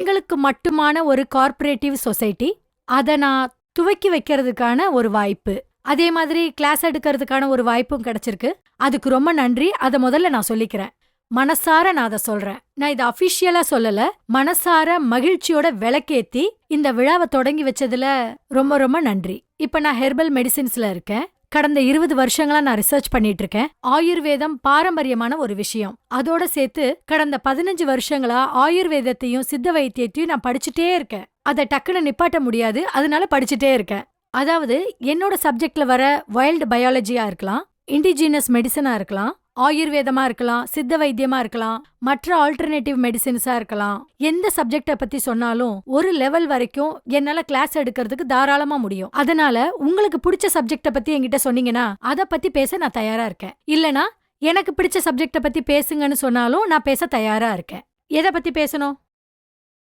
எங்களுக்கு மட்டுமான ஒரு கார்ப்பரேட்டிவ் சொசைட்டி அதை நான் துவக்கி வைக்கிறதுக்கான ஒரு வாய்ப்பு. அதே மாதிரி கிளாஸ் எடுக்கிறதுக்கான ஒரு வாய்ப்பும் கிடைச்சிருக்கு. அதுக்கு ரொம்ப நன்றி. அதை முதல்ல நான் சொல்லிக்கிறேன். மனசார நான் அதை சொல்றேன். நான் இதை அபிஷியலா சொல்லல. மனசார மகிழ்ச்சியோட விளக்கேத்தி இந்த விழாவை தொடங்கி வச்சதுல ரொம்ப ரொம்ப நன்றி. இப்ப நான் ஹெர்பல் மெடிசின்ஸ்ல இருக்கேன். கடந்த இருபது வருஷங்களா நான் ரிசர்ச் பண்ணிட்டு இருக்கேன் ஆயுர்வேதம் பாரம்பரியமான ஒரு விஷயம். அதோட சேர்த்து கடந்த பதினஞ்சு வருஷங்களா ஆயுர்வேதத்தையும் சித்த வைத்தியத்தையும் நான் படிச்சுட்டே இருக்கேன். அதை டக்குன்னு நிப்பாட்ட முடியாது. அதனால படிச்சுட்டே இருக்கேன். அதாவது என்னோட சப்ஜெக்ட்ல வர வைல்டு பயாலஜியா இருக்கலாம் இண்டிஜினஸ் மெடிசனா இருக்கலாம் ஆயுர்வேதமா இருக்கலாம் சித்த வைத்தியமா இருக்கலாம் மற்ற ஆல்டர்னேட்டிவ் மெடிசின்ஸா இருக்கலாம். எந்த சப்ஜெக்ட பத்தி சொன்னாலும் ஒரு லெவல் வரைக்கும் என்னால கிளாஸ் எடுக்கிறதுக்கு தாராளமா முடியும். அதனால உங்களுக்கு பிடிச்ச சப்ஜெக்ட பத்தி என்கிட்ட சொன்னீங்கன்னா அத பத்தி பேச நான் தயாரா இருக்கேன். இல்லனா எனக்கு பிடிச்ச சப்ஜெக்ட பத்தி பேசுங்கன்னு சொன்னாலும் நான் பேச தயாரா இருக்கேன். எதை பத்தி பேசணும்?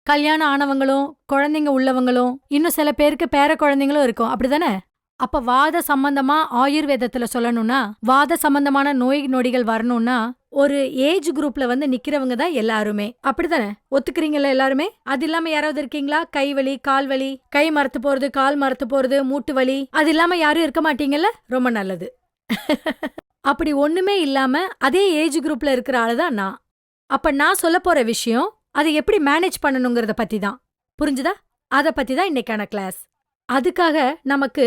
கல்யாணம் ஆனவங்களும் குழந்தைங்க உள்ளவங்களும் இன்னும் சில பேருக்கு பேர குழந்தைங்களும் இருக்கும். அப்படிதானே அப்ப வாத சம்பந்தமா ஆயுர்வேதத்துல சொல்லணும்னா வாத சம்பந்தமான நோய் நொடிகள் வரணும்னா ஒரு ஏஜ் குரூப்ல வந்து நிக்கிறவங்க தான் எல்லாருமே. அப்படித்தானே? ஒத்துக்கிறீங்களா எல்லாருமே? அது இல்லாம யாராவது இருக்கீங்களா? கை வலி கால் வலி கை மறத்து போறது கால் மறத்து போறது மூட்டு வலி அது இல்லாம யாரும் இருக்க மாட்டீங்கல்ல? ரொம்ப நல்லது. அப்படி ஒண்ணுமே இல்லாம அதே ஏஜ் குரூப்ல இருக்கிற ஆளுதான் நான். அப்ப நான் சொல்ல போற விஷயம் அதை எப்படி மேனேஜ் பண்ணணுங்கிறத பத்தி தான் புரிஞ்சுதா? அத பத்தி தான் இன்னைக்கான கிளாஸ் அதுக்காக நமக்கு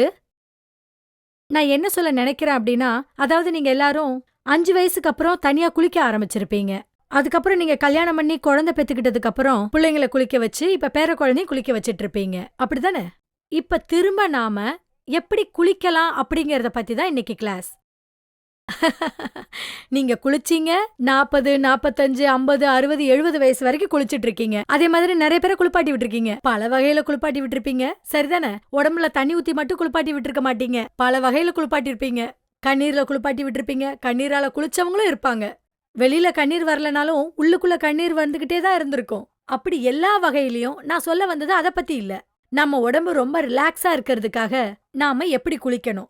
நான் என்ன சொல்ல நினைக்கிறேன் அப்படின்னா அதாவது நீங்க எல்லாரும் அஞ்சு வயசுக்கு அப்புறம் தனியா குளிக்க ஆரம்பிச்சிருப்பீங்க. அதுக்கப்புறம் நீங்க கல்யாணம் பண்ணி குழந்தை பெத்துக்கிட்டதுக்கு அப்புறம் பிள்ளைங்களை குளிக்க வச்சு இப்ப பேர குழந்தையும் குளிக்க வச்சிட்டு இருப்பீங்க அப்படிதானே இப்ப திரும்ப நாம எப்படி குளிக்கலாம் அப்படிங்கறத பத்தி தான் இன்னைக்கு கிளாஸ் நீங்க குளிச்சீங்க நாற்பது நாற்பத்தஞ்சு ஐம்பது அறுபது எழுபது வயசு வரைக்கும் குளிச்சிட்டு இருக்கீங்க அதே மாதிரி நிறைய பேரை குளிப்பாட்டி விட்டுருக்கீங்க பல வகையில குளிப்பாட்டி விட்டுருப்பீங்க சரிதானே? உடம்புல தண்ணி ஊத்தி மட்டும் குளிப்பாட்டி விட்டுருக்க மாட்டீங்க. பல வகையில குளிப்பாட்டி இருப்பீங்க கண்ணீர்ல குளிப்பாட்டி விட்டுருப்பீங்க கண்ணீரால குளிச்சவங்களும் இருப்பாங்க. வெளியில கண்ணீர் வரலனாலும் உள்ளுக்குள்ள கண்ணீர் வந்துகிட்டே தான் இருந்திருக்கும். அப்படி எல்லா வகையிலயும் நான் சொல்ல வந்தது அதை பத்தி இல்ல. நம்ம உடம்பு ரொம்ப ரிலாக்ஸா இருக்கிறதுக்காக நாம எப்படி குளிக்கணும்?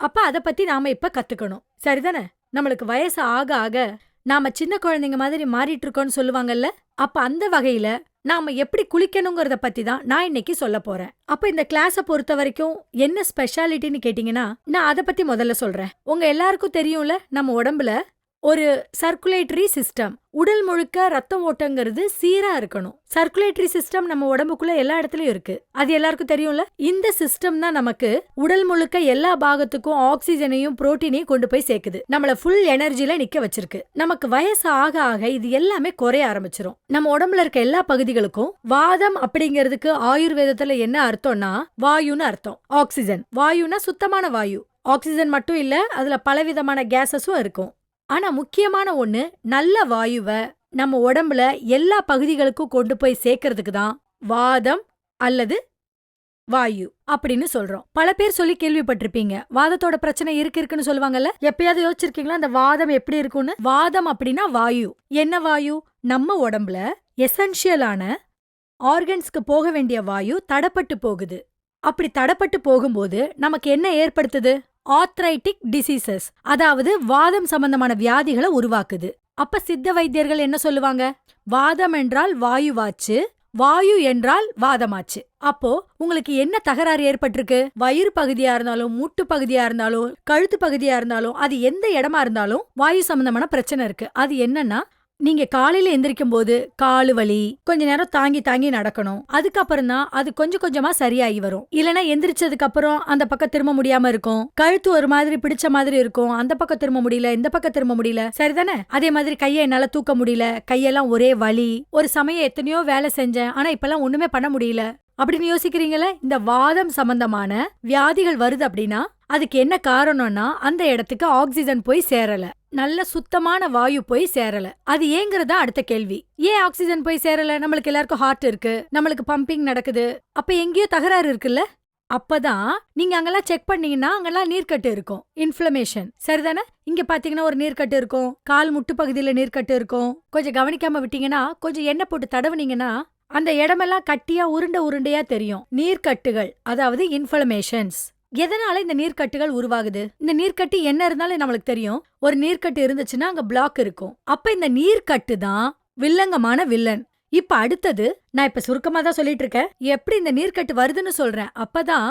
அப்ப அத பத்தி நாம இப்ப கத்துக்கணும். சரிதானே? நம்மளுக்கு வயசு ஆக ஆக நாம சின்ன குழந்தைங்க மாதிரி மாறிட்டு இருக்கோம்னு சொல்லுவாங்கல்ல? அப்ப அந்த வகையில நாம எப்படி குளிக்கணுங்கிறத பத்தி தான் நான் இன்னைக்கு சொல்ல போறேன். அப்ப இந்த கிளாஸ பொறுத்த வரைக்கும் என்ன ஸ்பெஷாலிட்டின்னு கேட்டீங்கன்னா நான் அத பத்தி முதல்ல சொல்றேன். உங்க எல்லாருக்கும் தெரியும்ல நம்ம உடம்புல ஒரு சர்க்குலேட்டரி சிஸ்டம் உடல் முழுக்க ரத்தம் ஓட்டங்கிறது சீரா இருக்கணும். சர்க்குலேட்டரி சிஸ்டம் நம்ம உடம்புக்குள்ள எல்லா இடத்துலயும் இருக்கு. அது எல்லாருக்கும் தெரியும்ல? இந்த சிஸ்டம் தான் நமக்கு உடல் முழுக்க எல்லா பாகத்துக்கும் ஆக்சிஜனையும் புரோட்டீனையும் கொண்டு போய் சேர்க்குது. நம்மள ஃபுல் எனர்ஜில நிக்க வச்சிருக்கு. நமக்கு வயசு ஆக ஆக இது எல்லாமே குறைய ஆரம்பிச்சிரும். நம்ம உடம்புல இருக்க எல்லா பகுதிகளுக்கும் வாதம் அப்படிங்கிறதுக்கு ஆயுர்வேதத்துல என்ன அர்த்தம்னா வாயுன்னு அர்த்தம். ஆக்சிஜன் வாயுனா சுத்தமான வாயு. ஆக்சிஜன் மட்டும் இல்ல அதுல பலவிதமான கேசஸும் இருக்கும். ஆனா முக்கியமான ஒண்ணு நல்ல வாயுவ நம்ம உடம்புல எல்லா பகுதிகளுக்கும் கொண்டு போய் சேர்க்கறதுக்கு தான் வாதம் அல்லது வாயு அப்படின்னு சொல்றோம். பல பேர் சொல்லி கேள்விப்பட்டிருப்பீங்க வாதத்தோட பிரச்சனை இருக்கு இருக்குன்னு சொல்லுவாங்கல்ல? எப்பயாவது யோசிச்சிருக்கீங்களா அந்த வாதம் எப்படி இருக்கும்னு? வாதம் அப்படின்னா வாயு. என்ன வாயு? நம்ம உடம்புல எசென்ஷியலான ஆர்கன்ஸ்க்கு போக வேண்டிய வாயு தடப்பட்டு போகுது. அப்படி தடப்பட்டு போகும்போது நமக்கு என்ன ஏற்படுத்துது? ஆத்ரைட்டிக் டிசீசஸ் அதாவது வாதம் சம்பந்தமான வியாதிகளை உருவாக்குது. அப்ப சித்த வைத்தியர்கள் என்ன சொல்லுவாங்க? வாதம் என்றால் வாயுவாச்சு வாயு என்றால் வாதமாச்சு. அப்போ உங்களுக்கு என்ன தகராறு ஏற்பட்டிருக்கு? வயிறு பகுதியா இருந்தாலும் மூட்டு பகுதியா இருந்தாலும் கழுத்து பகுதியா இருந்தாலும் அது எந்த இடமா இருந்தாலும் வாயு சம்பந்தமான பிரச்சனை இருக்கு. அது என்னன்னா நீங்க காலையில எந்திரிக்கும் போது காலு வலி கொஞ்ச நேரம் தாங்கி தாங்கி நடக்கணும். அதுக்கப்புறம் தான் அது கொஞ்சம் கொஞ்சமா சரியாகி வரும். இல்லனா எந்திரிச்சதுக்கு அப்புறம் அந்த பக்கம் திரும்ப முடியாம இருக்கும். கழுத்து ஒரு மாதிரி பிடிச்ச மாதிரி இருக்கும். அந்த பக்கம் திரும்ப முடியல இந்த பக்கம் திரும்ப முடியல. சரிதானே? அதே மாதிரி கையை என்னால தூக்க முடியல. கையெல்லாம் ஒரே வலி. ஒரு சமயம் எத்தனையோ வேலை செஞ்சேன். ஆனா இப்பெல்லாம் ஒண்ணுமே பண்ண முடியல. அப்படின்னு யோசிக்கிறீங்களே? இந்த வாதம் சம்பந்தமான வியாதிகள் வருது அப்படின்னா அதுக்கு என்ன காரணம்னா அந்த இடத்துக்கு ஆக்சிஜன் போய் சேரல. நல்ல சுத்தமான வாயு போய் சேரல. அது ஏங்கிறதா அடுத்த கேள்வி. ஏன் ஆக்சிஜன் போய் சேரல? நம்மளுக்கு எல்லாருக்கும் ஹார்ட் இருக்கு. நம்மளுக்கு பம்பிங் நடக்குது. அப்ப எங்கேயோ தகராறு இருக்குல்ல? அப்பதான் நீங்க அங்கெல்லாம் செக் பண்ணீங்கன்னா அங்கெல்லாம் நீர்க்கட்டு இருக்கும். இன்ஃப்ளமேஷன் சரிதானே? இங்க பாத்தீங்கன்னா ஒரு நீர்க்கட்டு இருக்கும். கால் முட்டு பகுதியில நீர்க்கட்டு இருக்கும். கொஞ்சம் கவனிக்காம விட்டீங்கன்னா கொஞ்சம் எண்ணெய் போட்டு தடவுனீங்கன்னா அந்த இடமெல்லாம் கட்டியா உருண்டை உருண்டையா தெரியும். நீர்க்கட்டுகள். அதாவது இன்ஃப்ளமேஷன்ஸ் எதனால இந்த நீர்க்கட்டுகள் உருவாகுது? இந்த நீர்க்கட்டு என்ன இருந்தாலும் நம்மளுக்கு தெரியும். ஒரு நீர்க்கட்டு இருந்துச்சுன்னா அங்க பிளாக் இருக்கும். அப்ப இந்த நீர்க்கட்டு தான் வில்லங்கமான வில்லன். இப்ப அடுத்தது நான் இப்ப சுருக்கமா தான் சொல்லிட்டு இருக்கேன். எப்படி இந்த நீர்க்கட்டு வருதுன்னு சொல்றேன். அப்பதான்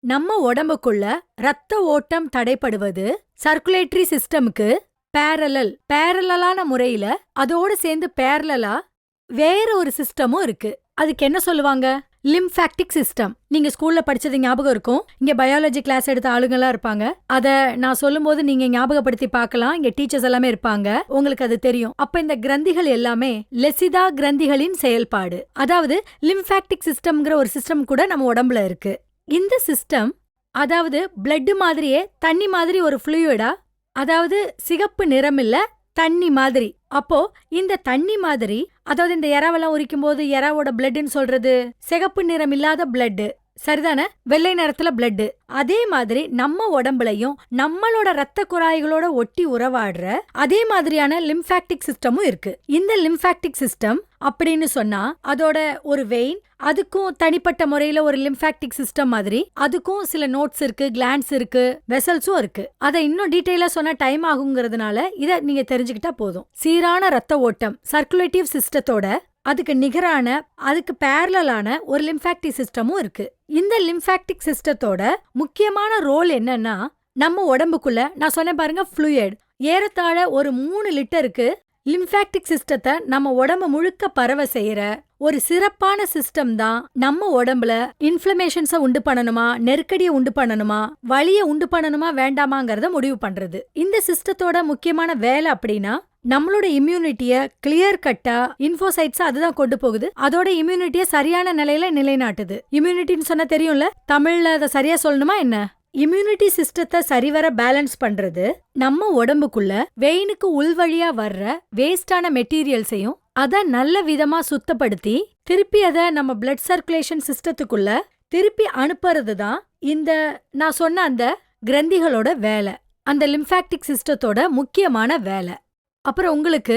நம்ம உடம்புக்குள்ள ரத்த ஓட்டம் தடைப்படுவது சர்க்குலேட்டரி சிஸ்டம்க்கு பேரலல் பேரலான முறையில அதோட சேர்ந்து பேரலலா வேற ஒரு சிஸ்டமும் இருக்கு. அதுக்கு என்ன சொல்லுவாங்க? லிம்ஃபாக்டிக் சிஸ்டம் நீங்க ஸ்கூல்ல படிச்சது ஞாபகம் இருக்கும்? இங்க பயாலஜி கிளாஸ் எடுத்த ஆளுங்களா இருப்பாங்க. அத நான் சொல்லும்போது நீங்க ஞாபகப்படுத்தி பார்க்கலாம். இங்க டீச்சர்ஸ் எல்லாமே இருப்பாங்க. உங்களுக்கு அது தெரியும். அப்ப இந்த கிரந்திகள் எல்லாமே லெசிதா கிரந்திகளின் செயல்பாடு. அதாவது லிம்ஃபாக்டிக் சிஸ்டம்ங்கிற ஒரு சிஸ்டம் கூட நம்ம உடம்புல இருக்கு. இந்த சிஸ்டம் அதாவது பிளட் மாதிரியே தண்ணி மாதிரி ஒரு ஃப்ளூயிடா அதாவது சிகப்பு நிறம் இல்ல தண்ணி மாதிரி. அப்போ இந்த தண்ணி மாதிரி அதாவது இந்த எறாவெல்லாம் உரிக்கும் போது எறாவோட பிளட்னு சொல்றது? சிகப்பு நிறம் இல்லாத பிளட் சரிதானே? வெள்ளை நிறத்துல பிளட்டு அதே மாதிரி நம்ம உடம்புலயும் நம்மளோட ரத்த குழாய்களோட ஒட்டி உறவாடுற அதே மாதிரியான லிம்ஃபாக்டிக் சிஸ்டமும் இருக்கு. இந்த லிம்ஃபாக்டிக் சிஸ்டம் அப்படின்னு சொன்னா அதோட ஒரு வெயின் அதுக்கும் தனிப்பட்ட முறையில ஒரு லிம்ஃபாக்டிக் சிஸ்டம் மாதிரி அதுக்கும் சில நோட்ஸ் இருக்கு கிளான்ஸ் இருக்கு வெசல்ஸும் இருக்கு. அதை இன்னும் டீட்டெயிலா சொன்னா டைம் ஆகுங்கிறதுனால இத நீங்க தெரிஞ்சுக்கிட்டா போதும். சீரான ரத்த ஓட்டம் சர்க்குலேட்டிவ் சிஸ்டத்தோட அதுக்கு நிகரான அதுக்கு பேரலான ஒரு லிம்ஃபாக்டிக் சிஸ்டமும் இருக்கு. இந்த லிம்ஃபாக்டிக் சிஸ்டத்தோட முக்கியமான ரோல் என்னன்னா நம்ம உடம்புக்குள்ள நான் சொன்னேன் பாருங்க ஃப்ளூயட் ஏறத்தாழ ஒரு மூணு லிட்டருக்கு லிம்ஃபாக்டிக் சிஸ்டத்தை நம்ம உடம்பு முழுக்க பரவ செய்யற ஒரு சிறப்பான சிஸ்டம் தான் நம்ம உடம்புல இன்ஃப்ளமேஷன்ஸை உண்டு பண்ணணுமா நெருக்கடியை உண்டு பண்ணணுமா வழியை உண்டு பண்ணணுமா வேண்டாமாங்கிறத முடிவு பண்றது. இந்த சிஸ்டத்தோட முக்கியமான வேலை அப்படின்னா நம்மளோட இம்யூனிட்டிய கிளியர் கட்டா இன்ஃபோசைட்ஸ் அதுதான் கொண்டு போகுது. அதோட இம்யூனிட்டிய சரியான நிலையில நிலைநாட்டுது. இம்யூனிட்டின்னு சொன்னா தெரியும்ல? தமிழ்ல அதை சரியா சொல்லணுமா என்ன? இம்யூனிட்டி சிஸ்டத்தை சரிவர பேலன்ஸ் பண்றது நம்ம உடம்புக்குள்ள வெயினுக்கு உள்வழியா வர்ற வேஸ்டான மெட்டீரியல்ஸையும் அத நல்ல விதமா சுத்தப்படுத்தி திருப்பி அத நம்ம பிளட் சர்க்குலேஷன் சிஸ்டத்துக்குள்ள திருப்பி அனுப்புறது தான் இந்த நான் சொன்ன அந்த கிரந்திகளோட வேலை. அந்த லிம்ஃபாக்டிக் சிஸ்டத்தோட முக்கியமான வேலை. அப்புறம் உங்களுக்கு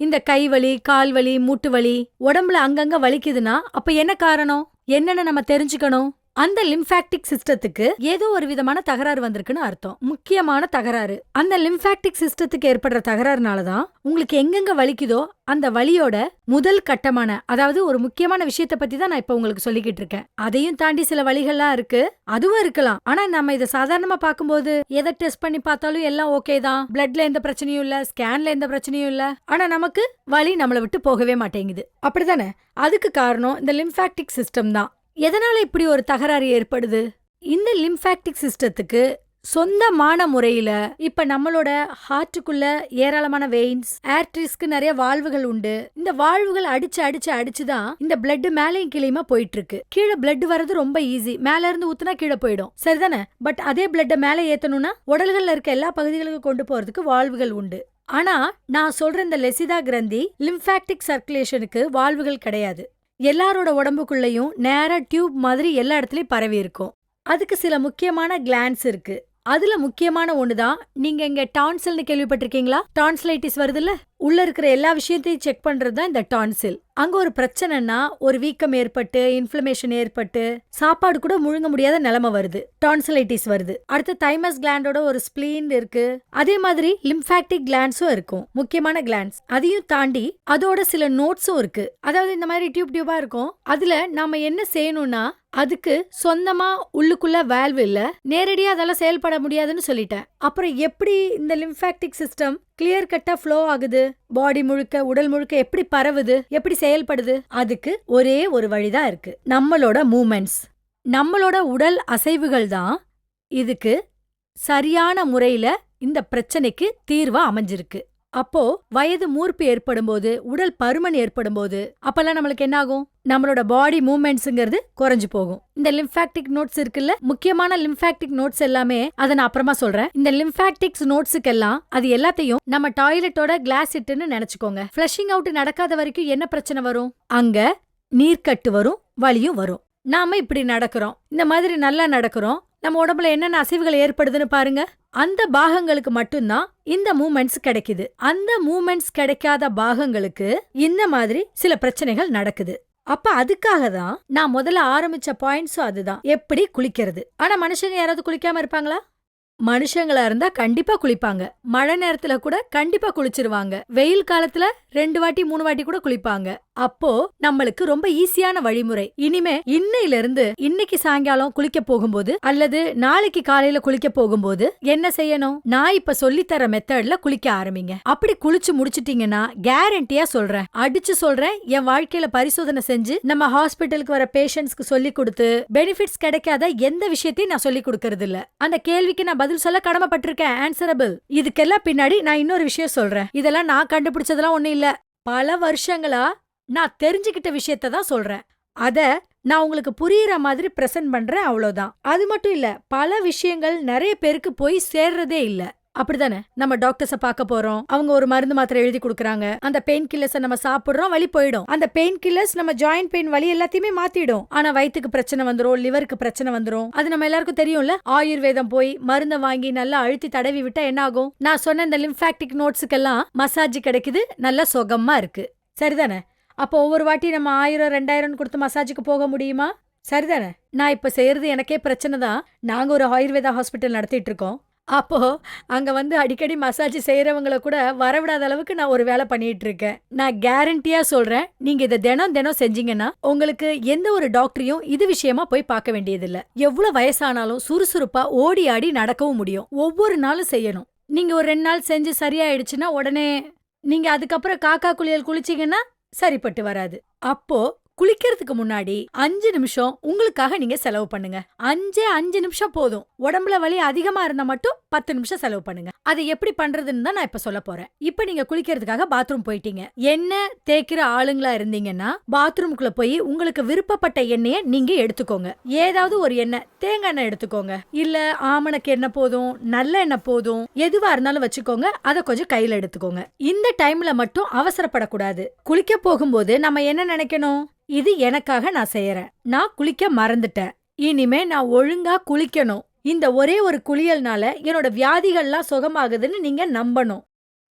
இந்த கைவலி கால்வலி மூட்டு வலி உடம்புல அங்கங்க வலிக்குதுன்னா அப்ப என்ன காரணம்? என்னென்ன நம்ம தெரிஞ்சுக்கணும்? அந்த லிம்ஃபாக்டிக் சிஸ்டத்துக்கு ஏதோ ஒரு விதமான தகராறு வந்திருக்குன்னு அர்த்தம். முக்கியமான தகராறு. அந்த லிம்ஃபாக்டிக் சிஸ்டத்துக்கு ஏற்படுற தகராறுனால தான் உங்களுக்கு எங்கெங்க வலிக்குதோ அந்த வலியோட முதல் கட்டமான அதாவது ஒரு முக்கியமான விஷயத்த பத்தி தான் நான் இப்ப உங்களுக்கு சொல்லிக்கிட்டு இருக்கேன். அதையும் தாண்டி சில வழிகள்லாம் இருக்கு. அதுவும் இருக்கலாம். ஆனா நம்ம இதை சாதாரணமா பார்க்கும்போது எதை டெஸ்ட் பண்ணி பார்த்தாலும் எல்லாம் ஓகே தான். பிளட்ல எந்த பிரச்சனையும் இல்ல ஸ்கேன்ல எந்த பிரச்சனையும் இல்ல. ஆனா நமக்கு வலி நம்மளை விட்டு போகவே மாட்டேங்குது. அப்படிதானே அதுக்கு காரணம் இந்த லிம்ஃபாக்டிக் சிஸ்டம் தான். எதனால இப்படி ஒரு தகராறு ஏற்படுது? இந்த லிம்ஃபாக்டிக் சிஸ்டத்துக்கு சொந்தமான முறையில இப்ப நம்மளோட ஹார்ட்டுக்குள்ள ஏராளமான வெயின்ஸ் ஆர்ட்ரிஸ்க்கு நிறைய வாழ்வுகள் உண்டு. இந்த வாழ்வுகள் அடிச்சு அடிச்சு அடிச்சு தான் இந்த பிளட் மேலையும் கீழையுமா போயிட்டு இருக்கு கீழே பிளட் வர்றது ரொம்ப ஈஸி மேல இருந்து ஊத்துனா கீழே போயிடும். சரிதானே? பட் அதே பிளட்ட மேலே ஏத்தணும்னா உடல்கள்ல இருக்க எல்லா பகுதிகளுக்கும் கொண்டு போறதுக்கு வாழ்வுகள் உண்டு. ஆனா நான் சொல்ற இந்த லெசிதா கிரந்தி லிம்ஃபாக்டிக் சர்க்குலேஷனுக்கு வாழ்வுகள் கிடையாது. எல்லாரோட உடம்புக்குள்ளேயும் நேரா டியூப் மாதிரி எல்லா இடத்துலயும் பரவி இருக்கும் அதுக்கு சில முக்கியமான கிளான்ஸ் இருக்கு. அதுல முக்கியமான ஒண்ணுதான் நீங்க இங்க டான்சில்னு கேள்விப்பட்டிருக்கீங்களா? டான்ஸ்லைட்டிஸ் வருதுல்ல? உள்ள இருக்கிற எல்லா விஷயத்தையும் செக் பண்றது தான் இந்த டான்சில். அங்க ஒரு பிரச்சனைனா ஒரு வீக்கம் ஏற்பட்டு இன்ஃப்ளமேஷன் ஏற்பட்டு சாப்பாடு கூட முழுங்க முடியாத நிலைமை வருது. டான்சிலைட்டிஸ் வருது. அடுத்து தைமஸ் கிளாண்டோட ஒரு ஸ்பிளீன் இருக்கு. அதே மாதிரி லிம்ஃபாக்டிக் கிளான்ஸும் இருக்கும். முக்கியமான கிளான்ஸ் அதையும் தாண்டி அதோட சில நோட்ஸும் இருக்கு. அதாவது இந்த மாதிரி டியூப் டியூபா இருக்கும். அதுல நாம என்ன செய்யணும்னா அதுக்கு சொந்தமா உள்ளுக்குள்ள வேல்வ் இல்ல நேரடியா அதெல்லாம் செயல்பட முடியாதுன்னு சொல்லிட்டேன். அப்புறம் எப்படி இந்த லிம்ஃபாக்டிக் சிஸ்டம் கிளியர் கட்டா ஃப்ளோ ஆகுது? பாடி முழுக்க உடல் முழுக்க எப்படி பரவுது? எப்படி செயல்படுது? அதுக்கு ஒரே ஒரு வழிதான் இருக்கு. நம்மளோட மூமெண்ட்ஸ் நம்மளோட உடல் அசைவுகள் தான் இதுக்கு சரியான முறையில இந்த பிரச்சனைக்கு தீர்வா அமைஞ்சிருக்கு. அப்போ வயது மூர்ப்பு ஏற்படும் போது உடல் பருமன் ஏற்படும் போது அப்பெல்லாம் நம்மளுக்கு என்ன ஆகும் நம்மளோட பாடி மூவ்மெண்ட்ஸ்ங்கிறது குறைஞ்சு போகும். இந்த லிம்பாக்டிக் நோட்ஸ் இருக்குல்ல? முக்கியமான லிம்பாக்டிக் நோட்ஸ் எல்லாமே அதை நான் அப்புறமா சொல்றேன். இந்த லிம்ஃபாக்டிக்ஸ் நோட்ஸுக்கெல்லாம் அது எல்லாத்தையும் நம்ம டாய்லெட்டோட கிளாஸ் இட்டுன்னு நினைச்சுக்கோங்க. ஃபிளஷிங் அவுட் நடக்காத வரைக்கும் என்ன பிரச்சனை வரும்? அங்க நீர்க்கட்டு வரும் வலியும் வரும். நாம இப்படி நடக்கிறோம். இந்த மாதிரி நல்லா நடக்கிறோம். நம்ம உடம்புல என்னென்ன அசைவுகள் ஏற்படுதுன்னு பாருங்க. அந்த பாகங்களுக்கு மட்டும்தான் இந்த மூமெண்ட்ஸ் கிடைக்குது. அந்த மூமெண்ட்ஸ் கிடைக்காத பாகங்களுக்கு இந்த மாதிரி சில பிரச்சனைகள் நடக்குது. அப்ப அதுக்காக தான் நான் முதல்ல ஆரம்பிச்ச பாயிண்ட்ஸும் அதுதான். எப்படி குளிக்கிறது? ஆனா மனுஷங்க யாராவது குளிக்காம இருப்பாங்களா? மனுஷங்களா இருந்தா கண்டிப்பா குளிப்பாங்க. மழை நேரத்துல கூட கண்டிப்பா குளிச்சிருவாங்க. வெயில் காலத்துல ரெண்டு வாட்டி மூணு வாட்டி கூட குளிப்பாங்க. அப்போ நம்மளுக்கு ரொம்ப ஈஸியான வழிமுறை. இனிமே இன்னையில இருந்து இன்னைக்கு சாயங்காலம் குளிக்க போகும்போது அல்லது நாளைக்கு காலையில குளிக்க போகும்போது என்ன செய்யணும்? நான் இப்ப சொல்லித்தர மெத்தட்ல குளிக்க ஆரம்பிங்க. அப்படி குளிச்சு முடிச்சிட்டீங்கன்னா கேரண்டியா சொல்றேன். அடிச்சு சொல்றேன். என் வாழ்க்கையில பரிசோதனை செஞ்சு நம்ம ஹாஸ்பிட்டலுக்கு வர பேஷண்ட்ஸ்க்கு சொல்லி கொடுத்து பெனிஃபிட்ஸ் கிடைக்காத எந்த விஷயத்தையும் நான் சொல்லி கொடுக்கறது இல்ல அந்த கேள்விக்கு நான் பதில் சொல்ல கடமைப்பட்டிருக்கேன் ஆன்சரபிள் இதுக்கெல்லாம் பின்னாடி நான் இன்னொரு விஷயம் சொல்றேன். இதெல்லாம் நான் கண்டுபிடிச்சதெல்லாம் ஒண்ணும் இல்ல. பல வருஷங்களா நான் தெரிஞ்சுக்கிட்ட விஷயத்த தான் சொல்றேன். அத நான் உங்களுக்கு புரியுற மாதிரி பிரசன்ட் பண்றேன் அவ்வளோதான் அது மட்டும் இல்ல பல விஷயங்கள் நிறைய பேருக்கு போய் சேர்றதே இல்ல. அப்படிதானே? நம்ம டாக்டர்ஸ பார்க்க போறோம். அவங்க ஒரு மருந்து மாத்திரை எழுதி கொடுக்குறாங்க. அந்த பெயின் கில்லர்ஸை நம்ம சாப்பிடுறோம் வலி போயிடும். அந்த பெயின் கில்லர்ஸ் நம்ம ஜாயிண்ட் பெயின் வலி எல்லாத்தையுமே மாத்திடும். ஆனா வயிற்றுக்கு பிரச்சனை வந்துரும் லிவருக்கு பிரச்சனை வந்துரும். அது நம்ம எல்லாருக்கும் தெரியும்ல? ஆயுர்வேதம் போய் மருந்த வாங்கி நல்லா அழுத்தி தடவி விட்டா என்ன ஆகும் நான் சொன்ன இந்த லிம்ஃபாக்டிக் நோட்ஸுக்கெல்லாம் மசாஜ் கிடைக்குது. நல்லா சுகமா இருக்கு. சரிதானே? அப்போ ஒவ்வொரு வாட்டி நம்ம ஆயிரம் ரெண்டாயிரம் கொடுத்து மசாஜுக்கு போக முடியுமா? சரிதானே? நான் இப்ப செய்யறது எனக்கே பிரச்சனை தான். நாங்க ஒரு ஆயுர்வேதா ஹாஸ்பிட்டல் நடத்திட்டு இருக்கோம். அப்போ அங்க வந்து அடிக்கடி மசாஜ் செய்யறவங்கள கூட வரவிடாத அளவுக்கு நான் ஒரு வேலை பண்ணிட்டு இருக்கேன் நான் கேரண்டியா சொல்றேன் நீங்க இதை தினம் தினம் செஞ்சீங்கன்னா உங்களுக்கு எந்த ஒரு டாக்டரையும் இது விஷயமா போய் பார்க்க வேண்டியதில்ல. எவ்வளவு வயசானாலும் சுறுசுறுப்பா ஓடி ஆடி நடக்கவும் முடியும். ஒவ்வொரு நாளும் செய்யணும். நீங்க ஒரு ரெண்டு நாள் செஞ்சு சரியாயிடுச்சுன்னா உடனே நீங்க அதுக்கப்புறம் காக்கா குளியல் குளிச்சீங்கன்னா சரிப்பட்டு வராது. அப்போ குளிக்கிறதுக்கு முன்னாடி அஞ்சு நிமிஷம் உங்களுக்காக நீங்க செலவு பண்ணுங்க. அஞ்சே அஞ்சு நிமிஷம் போதும். உடம்புல வலி அதிகமா இருந்தா மட்டும் பத்து நிமிஷம் செலவு பண்ணுங்க. அதை எப்படி பண்றதுன்னு தான் நான் இப்ப சொல்ல போறேன். இப்ப நீங்க குளிக்கிறதுக்காக பாத்ரூம் போயிட்டீங்க. எண்ணெய் தேய்க்கிற ஆளுங்களா இருந்தீங்கன்னா பாத்ரூம்குள்ள போய் உங்களுக்கு விருப்பப்பட்ட எண்ணெயை நீங்க எடுத்துக்கோங்க. ஏதாவது ஒரு எண்ணெய் தேங்காய் எண்ணெய் எடுத்துக்கோங்க. இல்ல ஆமணக்கு எண்ணெய் போதும் நல்ல எண்ணெய் போதும் எதுவா இருந்தாலும் வச்சுக்கோங்க. அதை கொஞ்சம் கையில எடுத்துக்கோங்க. இந்த டைம்ல மட்டும் அவசரப்படக்கூடாது. குளிக்க போகும்போது நம்ம என்ன நினைக்கணும்? இது எனக்காக நான் செய்யறேன். நான் குளிக்க மறந்துட்டேன். இனிமே நான் ஒழுங்கா குளிக்கணும். இந்த ஒரே ஒரு குளியல்னால என்னோட வியாதிகள்லாம் சுகமாகுதுன்னு நீங்க நம்பணும்.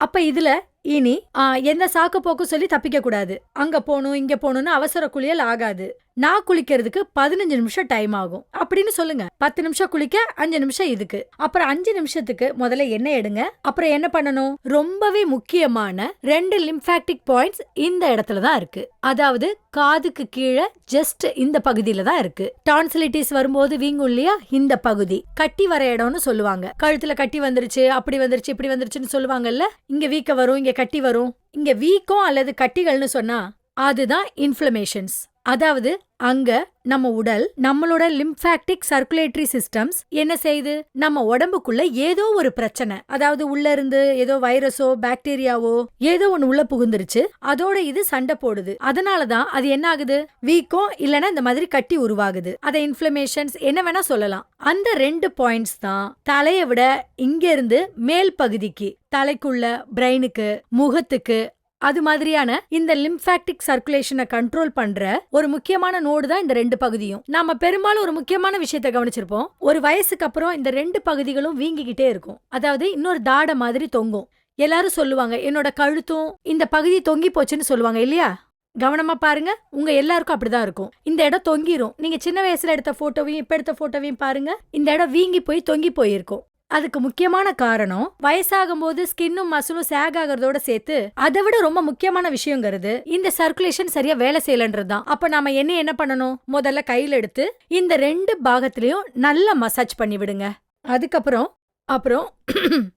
அப்ப இதுல இனி எந்த சாக்கு போக்கு சொல்லி தப்பிக்க கூடாது அங்க போகணும் இங்க போகணும்னு அவசர குளியல் ஆகாது. நான் குளிக்கிறதுக்கு பதினஞ்சு நிமிஷம் டைம் ஆகும். அப்படின்னு சொல்லுங்க. பத்து நிமிஷம் குளிக்க அஞ்சு நிமிஷம் இதுக்கு. அப்புறம் அஞ்சு நிமிஷத்துக்கு முதல்ல எண்ணெய் எடுங்க. அப்புறம் என்ன பண்ணணும்? ரொம்பவே முக்கியமான ரெண்டு லிம்பாக்டிக் பாயிண்ட்ஸ் இந்த இடத்துல தான் இருக்கு. அதாவது காதுக்கு கீழே ஜஸ்ட் இந்த பகுதியில தான் இருக்கு. டான்சிலிட்டிஸ் வரும்போது வீங்கும் இல்லையா? இந்த பகுதி. கட்டி வர இடம்னு சொல்லுவாங்க. கழுத்துல கட்டி வந்துருச்சு அப்படி வந்துருச்சு இப்படி வந்துருச்சுன்னு சொல்லுவாங்கல்ல? இங்க வீக்க வரும் இங்க கட்டி வரும். இங்க வீக்கம் அல்லது கட்டிகள்னு சொன்னா அதுதான் இன்ஃப்ளமேஷன்ஸ் அதாவது அங்க நம்ம உடல் நம்மளோட லிம்பாக்டிக் சர்க்குலேட்டரி சிஸ்டம்ஸ் என்ன செய்யுது? நம்ம உடம்புக்குள்ள ஏதோ ஒரு பிரச்சனை. அதாவது உள்ள இருந்து ஏதோ வைரஸோ பாக்டீரியாவோ ஏதோ ஒண்ணு உள்ள புகுந்துருச்சு. அதோட இது சண்டை போடுது. அதனாலதான் அது என்ன ஆகுது? வீக்கோ இல்லனா இந்த மாதிரி கட்டி உருவாகுது. அதை இன்ஃப்ளமேஷன்ஸ் என்ன வேணா சொல்லலாம். அந்த ரெண்டு பாயிண்ட்ஸ் தான் தலையை விட இங்க இருந்து மேல் பகுதிக்கு தலைக்குள்ள பிரெயினுக்கு முகத்துக்கு அது மாதிரியான இந்த லிம்ஃபாக்டிக் சர்க்குலேஷனை கண்ட்ரோல் பண்ற ஒரு முக்கியமான நோடு தான் இந்த ரெண்டு பகுதியும். நாம பெரும்பாலும் ஒரு முக்கியமான விஷயத்தை கவனிச்சிருப்போம். ஒரு வயசுக்கு அப்புறம் இந்த ரெண்டு பகுதிகளும் வீங்கிக்கிட்டே இருக்கும். அதாவது இன்னொரு தாடை மாதிரி தொங்கும். எல்லாரும் சொல்லுவாங்க என்னோட கழுத்தும் இந்த பகுதி தொங்கி போச்சுன்னு சொல்லுவாங்க இல்லையா? கவனமா பாருங்க உங்க எல்லாருக்கும் அப்படிதான் இருக்கும். இந்த இடம் தொங்கிரும். நீங்க சின்ன வயசுல எடுத்த போட்டோவையும் இப்ப எடுத்த போட்டோவையும் பாருங்க இந்த இடம் வீங்கி போய் தொங்கி போயிருக்கும். அதுக்கு முக்கியமான காரணம் வயசாகும் போது ஸ்கின்னும் மசிலும் சேக் ஆகிறதோட சேர்த்து அதை விட ரொம்ப முக்கியமான விஷயங்கிறது இந்த சர்க்குலேஷன் சரியா வேலை செய்யலன்றது தான் அப்ப நாம என்ன என்ன பண்ணணும்? முதல்ல கையில எடுத்து இந்த ரெண்டு பாகத்திலையும் நல்லா மசாஜ் பண்ணி விடுங்க. அதுக்கப்புறம் அப்புறம்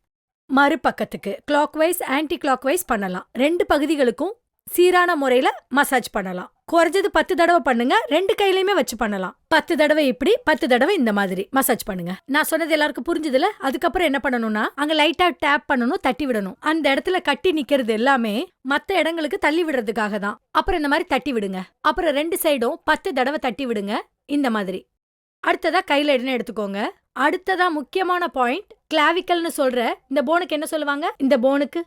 மறுபக்கத்துக்கு clockwise anticlockwise பண்ணலாம். ரெண்டு பகுதிகளுக்கும் சீரான முறையில மசாஜ் பண்ணலாம். குறைஞ்சது பத்து தடவை பண்ணுங்க ரெண்டு கையிலயுமே வச்சு பண்ணலாம். பத்து தடவை இப்படி பத்து தடவை இந்த மாதிரி மசாஜ் பண்ணுங்க. நான் சொன்னது எல்லாருக்கும் புரிஞ்சதுல? அதுக்கப்புறம் என்ன பண்ணணும்னா அங்க லைட்டா டேப் பண்ணணும் தட்டி விடணும். அந்த இடத்துல கட்டி நிக்கிறது எல்லாமே மத்த இடங்களுக்கு தள்ளி விடுறதுக்காக தான். அப்புறம் இந்த மாதிரி தட்டி விடுங்க. அப்புறம் ரெண்டு சைடும் பத்து தடவை தட்டி விடுங்க. இந்த மாதிரி. அடுத்ததா கையில என்ன எடுத்துக்கோங்க. அடுத்ததா முக்கியமான பாயிண்ட் கிளாவிக்கல்னு சொல்ற இந்த போனுக்கு என்ன சொல்லுவாங்க? இந்த போனுக்கு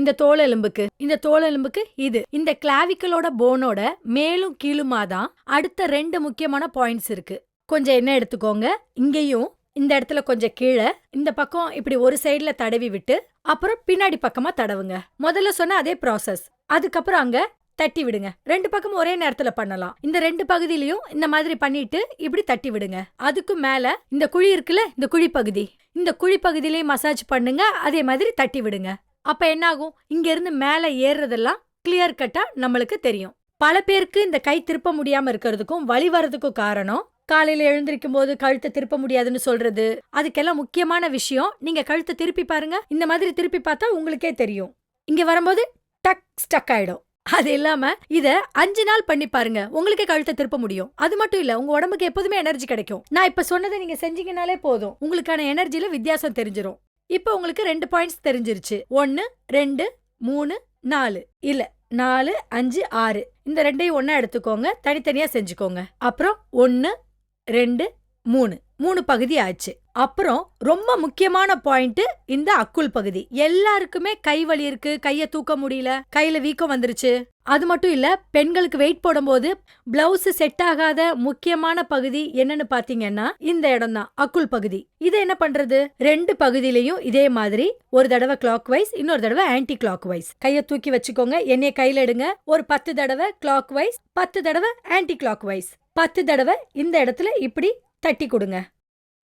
இந்த தோல் எலும்புக்கு இந்த தோல் எலும்புக்கு இது. இந்த கிளாவிக்கலோட போனோட மேலும் கீழுமா தான் அடுத்த ரெண்டு முக்கியமான பாயிண்ட்ஸ் இருக்கு. கொஞ்சம் என்ன எடுத்துக்கோங்க. இங்கேயும் இந்த இடத்துல கொஞ்சம் கீழே இந்த பக்கம் இப்படி ஒரு சைடுல தடவி விட்டு அப்புறம் பின்னாடி பக்கமா தடவுங்க. முதல்ல சொன்ன அதே ப்ராசஸ் அதுக்கப்புறம் அங்க தட்டி விடுங்க. ரெண்டு பக்கமும் ஒரே நேரத்துல பண்ணலாம். இந்த ரெண்டு பகுதியிலயும் இந்த மாதிரி பண்ணிட்டு இப்படி தட்டி விடுங்க. அதுக்கு மேல இந்த குழி இருக்குல்ல இந்த குழி பகுதி. இந்த குழி பகுதியிலயும் மசாஜ் பண்ணுங்க. அதே மாதிரி தட்டி விடுங்க. அப்ப என்னாகும்? இங்க இருந்து மேல ஏறுறதெல்லாம் கிளியர் கட்டா நம்மளுக்கு தெரியும். பல பேருக்கு இந்த கை திருப்ப முடியாம இருக்கிறதுக்கும் வழி வர்றதுக்கும் காரணம் காலையில எழுந்திருக்கும் போது கழுத்தை திருப்ப முடியாதுன்னு சொல்றது. அதுக்கெல்லாம் முக்கியமான விஷயம் நீங்க கழுத்தை திருப்பி பாருங்க. இந்த மாதிரி திருப்பி பார்த்தா உங்களுக்கே தெரியும். இங்க வரும்போது டக் ஸ்டக் ஆயிடும். அது இல்லாம இத அஞ்சு நாள் பண்ணி பாருங்க. உங்களுக்கே கழுத்தை திருப்ப முடியும். அது மட்டும் இல்ல உங்க உடம்புக்கு எப்போதுமே எனர்ஜி கிடைக்கும். நான் இப்ப சொன்னதை நீங்க செஞ்சீங்கனாலே போதும். உங்களுக்கான எனர்ஜில வித்தியாசம் தெரிஞ்சிரும். இப்போ உங்களுக்கு ரெண்டு பாயிண்ட்ஸ் தெரிஞ்சிருச்சு. ஒன்னு ரெண்டு மூணு நாலு. இல்ல நாலு அஞ்சு ஆறு. இந்த ரெண்டையும் ஒன்னா எடுத்துக்கோங்க. தனித்தனியா செஞ்சுக்கோங்க. அப்புறம் ஒன்னு ரெண்டு மூணு. மூணு பகுதி ஆச்சு. அப்புறம் ரொம்ப முக்கியமான பாயிண்ட் இந்த அக்குள் பகுதி. எல்லாருக்குமே கை வலி இருக்கு. கைய தூக்க முடியல. கையில வீக்கம் வந்துருச்சு. அது மட்டும் இல்ல பெண்களுக்கு வெயிட் போடும்போது பிளவுஸ் செட் ஆகாத முக்கியமான பகுதி என்னன்னு பாத்தீங்கன்னா இந்த இடம் தான் அக்குள் பகுதி. இதை என்ன பண்றது? ரெண்டு பகுதியிலையும் இதே மாதிரி ஒரு தடவை கிளாக் வைஸ் இன்னொரு தடவை ஆன்டி கிளாக் வைஸ் கைய தூக்கி வச்சுக்கோங்க. என்னைய கையில எடுங்க. ஒரு பத்து தடவை கிளாக் வைஸ் பத்து தடவை ஆன்டி கிளாக் வைஸ் பத்து தடவை இந்த இடத்துல இப்படி தட்டி கொடுங்க.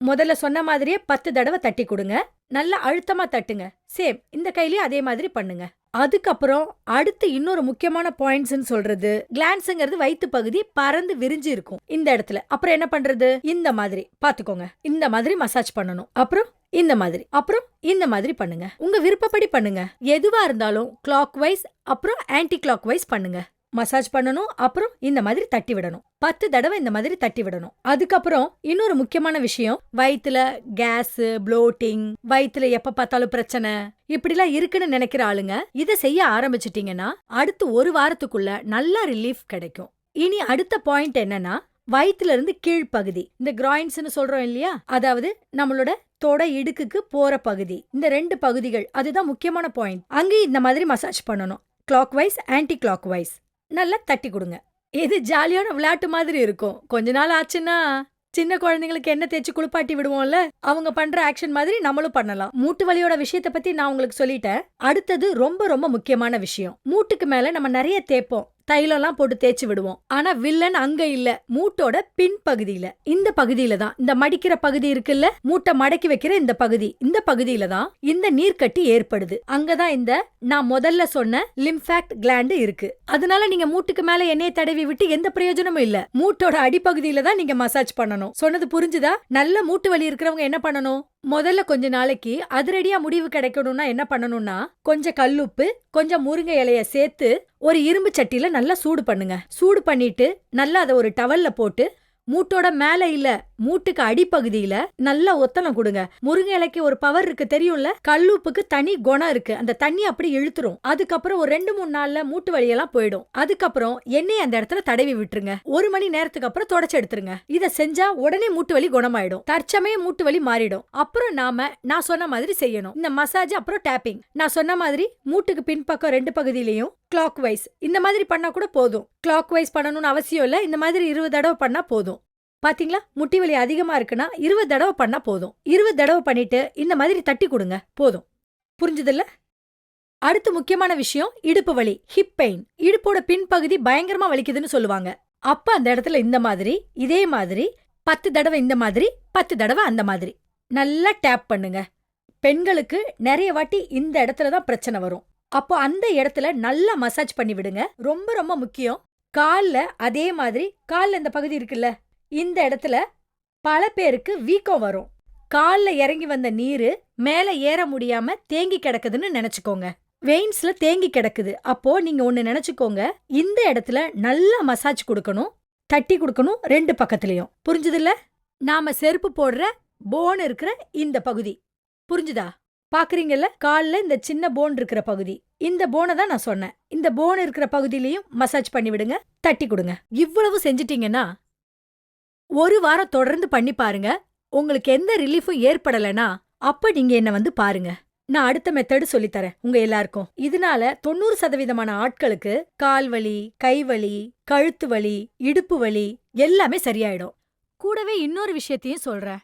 முதல்ல சொன்ன மாதிரியே பத்து தடவை தட்டி கொடுங்க. நல்லா அழுத்தமா தட்டுங்க. சேம் இந்த கையிலயும் அதே மாதிரி பண்ணுங்க. அதுக்கப்புறம் அடுத்து இன்னொரு முக்கியமான பாயிண்ட்ஸ்னு சொல்றது கிளான்ஸுங்கிறது வயிற்று பகுதி பறந்து விரிஞ்சு இருக்கும். இந்த இடத்துல. அப்புறம் என்ன பண்றது? இந்த மாதிரி. பாத்துக்கோங்க இந்த மாதிரி மசாஜ் பண்ணணும். அப்புறம் இந்த மாதிரி. அப்புறம் இந்த மாதிரி பண்ணுங்க. உங்க விருப்பப்படி பண்ணுங்க. எதுவா இருந்தாலும் கிளாக் வைஸ் அப்புறம் ஆன்டி கிளாக் வைஸ் பண்ணுங்க. மசாஜ் பண்ணணும் அப்புறம் இந்த மாதிரி தட்டி விடணும். பத்து தடவை இந்த மாதிரி தட்டி விடணும். அதுக்கப்புறம் இன்னொரு முக்கியமான விஷயம் வயித்துல கேஸ் ப்ளோட்டிங் வயித்துல எப்ப பார்த்தாலும் பிரச்சனை இப்படிலாம் இருக்குன்னு நினைக்கிற ஆளுங்க இதை செய்ய ஆரம்பிச்சிட்டீங்கன்னா அடுத்து ஒரு வாரத்துக்குள்ள நல்லா ரிலீஃப் கிடைக்கும். இனி அடுத்த பாயிண்ட் என்னன்னா வயித்துல இருந்து கீழ்ப்பகுதி இந்த கிராயின்ஸ்னு சொல்றோம் இல்லையா? அதாவது நம்மளோட தொட இடுக்குக்கு போற பகுதி இந்த ரெண்டு பகுதிகள் அதுதான் முக்கியமான பாயிண்ட் அங்கேயும் இந்த மாதிரி மசாஜ் பண்ணணும். Clockwise anticlockwise நல்லா தட்டி கொடுங்க. இது ஜாலியான விளையாட்டு மாதிரி இருக்கும். கொஞ்ச நாள் ஆச்சுன்னா சின்ன குழந்தைங்களுக்கு என்ன தேய்ச்சி குளிப்பாட்டி விடுவோம்ல? அவங்க பண்ற ஆக்ஷன் மாதிரி நம்மளும் பண்ணலாம். மூட்டு வலியோட விஷயத்த பத்தி நான் உங்களுக்கு சொல்லிட்டேன். அடுத்தது ரொம்ப ரொம்ப முக்கியமான விஷயம். மூட்டுக்கு மேல நம்ம நிறைய தேய்ப்போம். தைலம்லாம் போட்டு தேய்ச்சி விடுவோம். ஆனா வில்லன் அங்க இல்ல. மூட்டோட பின் பகுதியில. இந்த பகுதியில தான். இந்த மடிக்கிற பகுதி இருக்குல்ல? மூட்டை மடக்கி வைக்கிற இந்த பகுதி. இந்த பகுதியில தான் இந்த நீர்க்கட்டி ஏற்படுது. அங்கதான் இந்த நான் முதல்ல சொன்ன லிம்ஃபாக்ட் கிளாண்டு இருக்கு. அதனால நீங்க மூட்டுக்கு மேல எண்ணெயை தடவி விட்டு எந்த பிரயோஜனமும் இல்ல. மூட்டோட அடிப்பகுதியில தான் நீங்க மசாஜ் பண்ணணும். சொன்னது புரிஞ்சுதா? நல்ல மூட்டு வலி இருக்கிறவங்க என்ன பண்ணணும்? முதல்ல கொஞ்ச நாளைக்கு அதிரடியா முடிவு கிடைக்கணும்னா என்ன பண்ணணும்னா கொஞ்சம் கல்லுப்பு கொஞ்சம் முருங்கை இலைய சேர்த்து ஒரு இரும்பு சட்டியில நல்லா சூடு பண்ணுங்க. சூடு பண்ணிட்டு நல்லா அதை ஒரு டவல்ல போட்டு மூட்டோட மேல இல்ல மூட்டுக்கு அடிப்பகுதியில நல்லா ஒத்தனம் கொடுங்க. முருங்கை இலைக்கு ஒரு பவர் இருக்கு தெரியும்ல? கல்லுப்புக்கு தனி குணம் இருக்கு. அந்த தண்ணி அப்படி இழுத்துரும். அதுக்கப்புறம் ஒரு ரெண்டு மூணு நாள்ல மூட்டு வலியெல்லாம் போயிடும். அதுக்கப்புறம் எண்ணெய் அந்த இடத்துல தடவி விட்டுருங்க. ஒரு மணி நேரத்துக்கு அப்புறம் தொடச்சு எடுத்துருங்க. இத செஞ்சா உடனே மூட்டு வலி குணமாயிடும். தற்சமயம் மூட்டு வலி மாறிடும். அப்புறம் நாம நான் சொன்ன மாதிரி செய்யணும். இந்த மசாஜ் அப்புறம் டேப்பிங் நான் சொன்ன மாதிரி மூட்டுக்கு பின்பக்கம் ரெண்டு பகுதியிலையும் கிளாக் வைஸ் இந்த மாதிரி பண்ணா கூட போதும். கிளாக் வைஸ் பண்ணணும்னு அவசியம் இல்ல. இந்த மாதிரி இருபது தடவை பண்ணா போதும். பாத்தீங்களா? முட்டி வலி அதிகமா இருக்குன்னா இருபது தடவை பண்ணா போதும். இருபது தடவை பண்ணிட்டு இந்த மாதிரி தட்டி கொடுங்க. போதும். புரிஞ்சதில்ல அடுத்து முக்கியமான விஷயம் இடுப்பு வலி ஹிப் பெயின் இடுப்போட பின்பகுதி பயங்கரமா வலிக்குதுன்னு சொல்லுவாங்க. அப்ப அந்த இடத்துல இந்த மாதிரி இதே மாதிரி பத்து தடவை இந்த மாதிரி பத்து தடவை அந்த மாதிரி. நல்லா டேப் பண்ணுங்க. பெண்களுக்கு நிறைய வாட்டி இந்த இடத்துல தான் பிரச்சனை வரும். அப்போ அந்த இடத்துல நல்லா மசாஜ் பண்ணி விடுங்க. ரொம்ப ரொம்ப முக்கியம். கால்ல அதே மாதிரி கால்ல இந்த பகுதி இருக்குல்ல இந்த இடத்துல பல பேருக்கு வீக்கம் வரும். கால்ல இறங்கி வந்த நீரு மேல ஏற முடியாம தேங்கி கிடக்குதுன்னு நினைச்சுக்கோங்க. வெயின்ஸ்ல தேங்கி கிடக்குது. அப்போ நீங்க ஒன்று நினைச்சுக்கோங்க இந்த இடத்துல நல்லா மசாஜ் கொடுக்கணும். தட்டி கொடுக்கணும் ரெண்டு பக்கத்துலயும். புரிஞ்சுதுல்ல? நாம செருப்பு போடுற போன் இருக்கிற இந்த பகுதி. புரிஞ்சுதா? பாக்குறீங்கல்ல? கால்ல இந்த சின்ன போன் இருக்கிற பகுதி. இந்த போனை தான் நான் சொன்னேன். இந்த போன் இருக்கிற பகுதியிலையும் மசாஜ் பண்ணி விடுங்க தட்டி கொடுங்க. இவ்வளவு செஞ்சிட்டீங்கன்னா ஒரு வாரம் தொடர்ந்து பண்ணி பாருங்க. உங்களுக்கு எந்த ரிலீஃபும் ஏற்படலைனா அப்ப நீங்க என்ன வந்து பாருங்க. நான் அடுத்த மெத்தடு சொல்லித்தரேன் உங்க எல்லாருக்கும். இதனால தொண்ணூறு சதவீதமான ஆட்களுக்கு கால் வலி கை வலி கழுத்து வலி இடுப்பு வலி எல்லாமே சரியாயிடும். கூடவே இன்னொரு விஷயத்தையும் சொல்றேன்.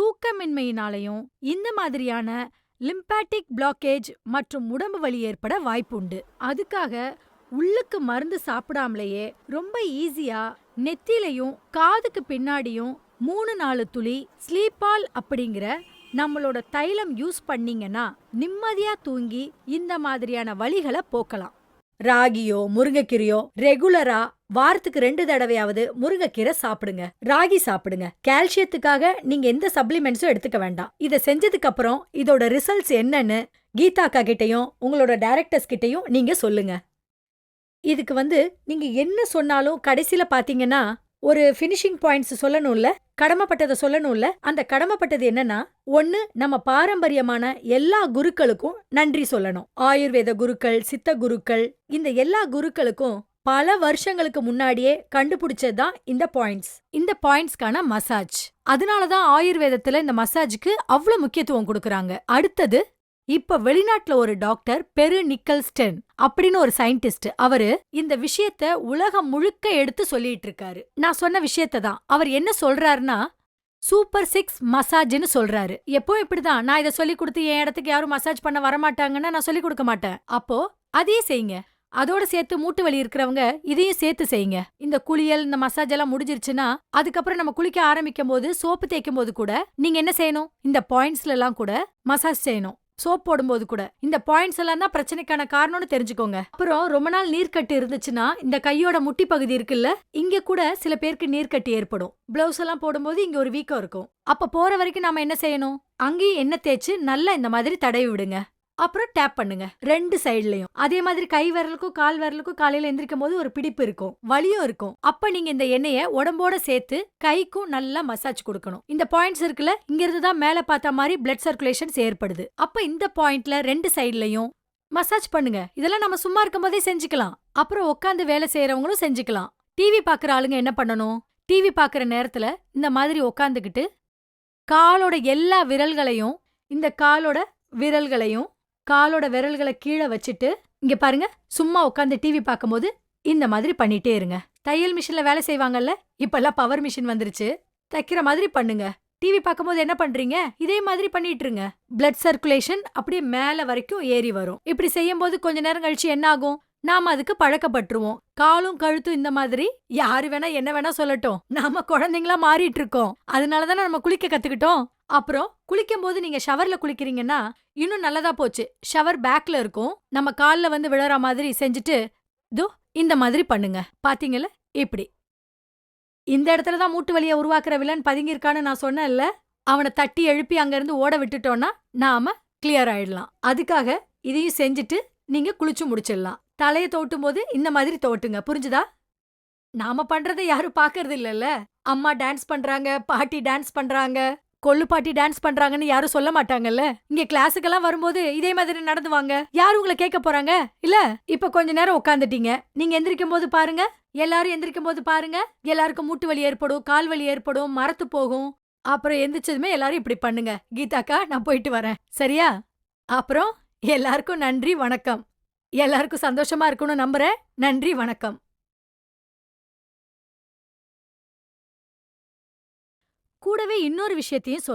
தூக்கமின்மையினாலையும் இந்த மாதிரியான லிம்பாட்டிக் பிளாக்கேஜ் மற்றும் உடம்பு வலி ஏற்பட வாய்ப்புண்டு. அதுக்காக உள்ளுக்கு மருந்து சாப்பிடாமலேயே ரொம்ப ஈஸியா நெத்திலையும் காதுக்கு பின்னாடியும் மூணு நாலு துளி ஸ்லீப்பால் அப்படிங்கிற நம்மளோட தைலம் யூஸ் பண்ணீங்கன்னா நிம்மதியா தூங்கி இந்த மாதிரியான வலிகளை போக்கலாம். ராகியோ முருங்கைக்கீரையோ ரெகுலரா வாரத்துக்கு ரெண்டு தடவையாவது முருங்கைக்கீரை சாப்பிடுங்க. ராகி சாப்பிடுங்க. கால்சியத்துக்காக நீங்க எந்த சப்ளிமெண்ட்ஸும் எடுத்துக்க வேண்டாம். இதை செஞ்சதுக்கு அப்புறம் இதோட ரிசல்ட்ஸ் என்னன்னு கீதா அக்கா கிட்டையும் உங்களோட டைரக்டர்ஸ் கிட்டையும் நீங்க சொல்லுங்க. இதுக்கு வந்து நீங்க என்ன சொன்னாலும் கடைசில பாத்தீங்கன்னா ஒரு ஃபினிஷிங் பாயிண்ட்ஸ் சொல்லணும்ல? கடமைப்பட்டதை சொல்லணும்ல. அந்த கடமைப்பட்டது என்னன்னா ஒன்னு நம்ம பாரம்பரியமான எல்லா குருக்களுக்கும் நன்றி சொல்லணும். ஆயுர்வேத குருக்கள் சித்த குருக்கள் இந்த எல்லா குருக்களுக்கும் பல வருஷங்களுக்கு முன்னாடியே கண்டுபிடிச்சது தான் இந்த பாயிண்ட்ஸ் இந்த பாயிண்ட்ஸ்க்கான மசாஜ் அதனாலதான் ஆயுர்வேதத்துல இந்த மசாஜுக்கு அவ்வளவு முக்கியத்துவம் கொடுக்கறாங்க. அடுத்தது இப்ப வெளிநாட்டுல ஒரு டாக்டர் பெரு நிக்கல்ஸ்டன் அப்படின்னு ஒரு சயின்டிஸ்ட். அவரு இந்த விஷயத்த உலகம் முழுக்க எடுத்து சொல்லிட்டு இருக்காரு. நான் சொன்ன விஷயத்த தான். அவர் என்ன சொல்றாருன்னா சூப்பர் சிக்ஸ் மசாஜ்னு சொல்றாரு. எப்பவும் இப்படிதான். நான் இதை சொல்லி கொடுத்து என் இடத்துக்கு யாரும் மசாஜ் பண்ண வரமாட்டாங்கன்னா நான் சொல்லி கொடுக்க மாட்டேன். அப்போ அதையே செய்யுங்க. அதோட சேர்த்து மூட்டு வலி இருக்கிறவங்க இதையும் சேர்த்து செய்யுங்க. இந்த குளியல் இந்த மசாஜ் எல்லாம் முடிஞ்சிருச்சுன்னா அதுக்கப்புறம் நம்ம குளிக்க ஆரம்பிக்கும் போது சோப்பு தேய்க்கும் போது கூட நீங்க என்ன செய்யணும்? இந்த பாயிண்ட்ஸ்ல எல்லாம் கூட மசாஜ் செய்யணும். சோப் போடும்போது கூட. இந்த பாயிண்ட்ஸ் எல்லாம் தான் பிரச்சனைக்கான காரணம்னு தெரிஞ்சுக்கோங்க. அப்புறம் ரொம்ப நாள் நீர்க்கட்டு இருந்துச்சுன்னா இந்த கையோட முட்டி பகுதி இருக்குல்ல இங்க கூட சில பேருக்கு நீர்க்கட்டு ஏற்படும். பிளவுஸ் எல்லாம் போடும்போது இங்க ஒரு வீக்கம் இருக்கும். அப்ப போற வரைக்கும் நாம என்ன செய்யணும்? அங்கேயும் எண்ணெய் தேய்ச்சு நல்லா இந்த மாதிரி தடவி விடுங்க. அப்புறம் டேப் பண்ணுங்க. ரெண்டு சைடுலயும் அதே மாதிரி கை விரலுக்கும் கால் விரலுக்கும் காலையில எந்திரிக்கும் போது ஒரு பிடிப்பு இருக்கும். வலியும் இருக்கும். அப்ப நீங்க இந்த எண்ணெய உடம்போட சேர்த்து கைக்கும் நல்லா மசாஜ் கொடுக்கணும். இந்த பாயிண்ட்ஸ் இருக்குல்ல இங்க இருந்து தான் மேல பார்த்த மாதிரி பிளட் சர்க்குலேஷன்ஸ் ஏற்படுது. அப்ப இந்த பாயிண்ட்ல ரெண்டு சைடுலயும் மசாஜ் பண்ணுங்க. இதெல்லாம் நம்ம சும்மா இருக்கும் போதே செஞ்சுக்கலாம். அப்புறம் உட்காந்து வேலை செய்யறவங்களும் செஞ்சுக்கலாம். டிவி பாக்குற ஆளுங்க என்ன பண்ணணும்? டிவி பாக்குற நேரத்துல இந்த மாதிரி உட்காந்துக்கிட்டு காலோட எல்லா விரல்களையும் இந்த காலோட விரல்களையும் காலோட விரல்களை கீழே வச்சுட்டு இங்க பாருங்க சும்மா உட்காந்து டிவி பார்க்கும்போது இந்த மாதிரி பண்ணிட்டே இருங்க. தையல் மிஷின்ல வேலை செய்வாங்கல்ல இப்பெல்லாம் பவர் மிஷின் வந்துருச்சு. தைக்கிற மாதிரி பண்ணுங்க. டிவி பார்க்கும்போது என்ன பண்றீங்க? இதே மாதிரி பண்ணிட்டு இருங்க பிளட் சர்க்குலேஷன் அப்படியே மேல வரைக்கும் ஏறி வரும். இப்படி செய்யும் போது கொஞ்ச நேரம் கழிச்சு என்ன ஆகும்? நாம அதுக்கு பழக்கப்பட்டுருவோம். காலும் கழுத்தும் இந்த மாதிரி. யாரு வேணா என்ன வேணா சொல்லட்டும். நாம குழந்தைங்களா மாறிட்டு இருக்கோம் அதனாலதானே நம்ம குளிக்க கத்துக்கிட்டோம். அப்புறம் குளிக்கும் போது நீங்க ஷவர்ல குளிக்கிறீங்கன்னா இன்னும் நல்லதா போச்சு. ஷவர் பேக்ல இருக்கும். நம்ம கால்ல வந்து விழற மாதிரி செஞ்சுட்டு தோ இந்த மாதிரி பண்ணுங்க. பாத்தீங்கல்ல? இப்படி. இந்த இடத்துல தான் மூட்டு வலியை உருவாக்குற வில்லன் பதுங்கியிருக்கான்னு நான் சொன்னேன்ல? அவனை தட்டி எழுப்பி அங்க இருந்து ஓட விட்டுட்டோம்னா நாம கிளியர் ஆயிடலாம். அதுக்காக இதையும் செஞ்சுட்டு நீங்க குளிச்சு முடிச்சிடலாம். தலையை தோட்டும் போது இந்த மாதிரி தோட்டுங்க. புரிஞ்சுதா? நாம பண்றதை யாரும் பாக்கறது இல்லல்ல அம்மா டான்ஸ் பண்றாங்க பாட்டி டான்ஸ் பண்றாங்க கொள்ளு பாட்டி டான்ஸ் பண்றாங்கன்னு யாரும் சொல்ல மாட்டாங்கல்ல? இங்க கிளாஸுக்கெல்லாம் வரும்போது இதே மாதிரி நடந்து வாங்க யாரும் உங்களை கேட்க போறாங்க? இல்ல இப்ப கொஞ்ச நேரம் உட்காந்துட்டீங்க நீங்க எந்திரிக்கும் போது பாருங்க. எல்லாரும் எந்திரிக்கும் போது பாருங்க. எல்லாருக்கும் மூட்டு வலி ஏற்படும் கால் வலி ஏற்படும் மரத்து போகும். அப்புறம் எந்திரிச்சதுமே எல்லாரும் இப்படி பண்ணுங்க. கீதாக்கா நான் போயிட்டு வரேன். சரியா? அப்புறம் எல்லாருக்கும் நன்றி வணக்கம். எல்லாருக்கும் சந்தோஷமா இருக்கும்னு நம்புறேன். நன்றி வணக்கம். கூடவே இன்னொரு விஷயத்தையும்